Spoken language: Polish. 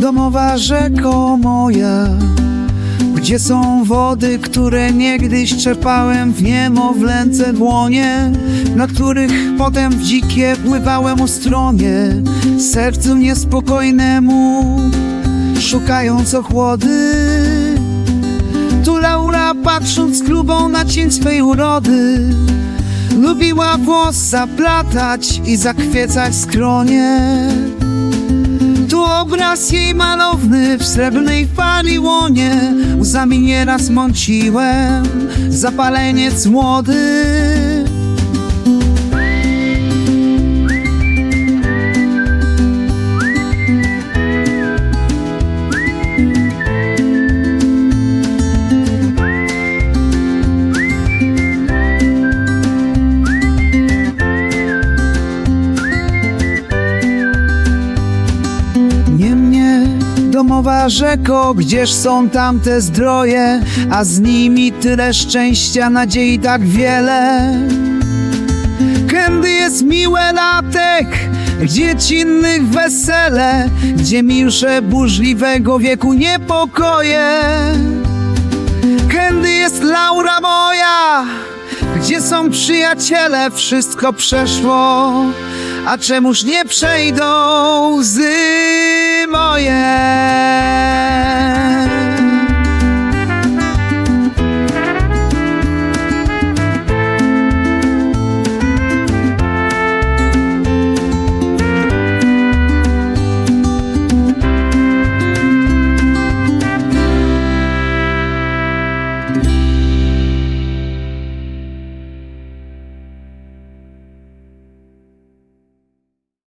Domowa rzeko moja, gdzie są wody, które niegdyś czerpałem w niemowlęce dłonie, na których potem w dzikie pływałem ostronie, sercu niespokojnemu, szukając ochłody. Tu Laura patrząc klubą na cień swej urody, lubiła włos zaplatać i zakwiecać skronie. Tu obraz jej malowny w srebrnej fali łonie. Łzami nieraz mąciłem zapaleniec młody domowa rzeko, gdzież są tamte zdroje, a z nimi tyle szczęścia, nadziei tak wiele. Kędy jest miłe latek, dziecinnych wesele, gdzie milsze burzliwego wieku niepokoje. Kędy jest Laura moja, gdzie są przyjaciele, wszystko przeszło, a czemuż nie przejdą łzy moje?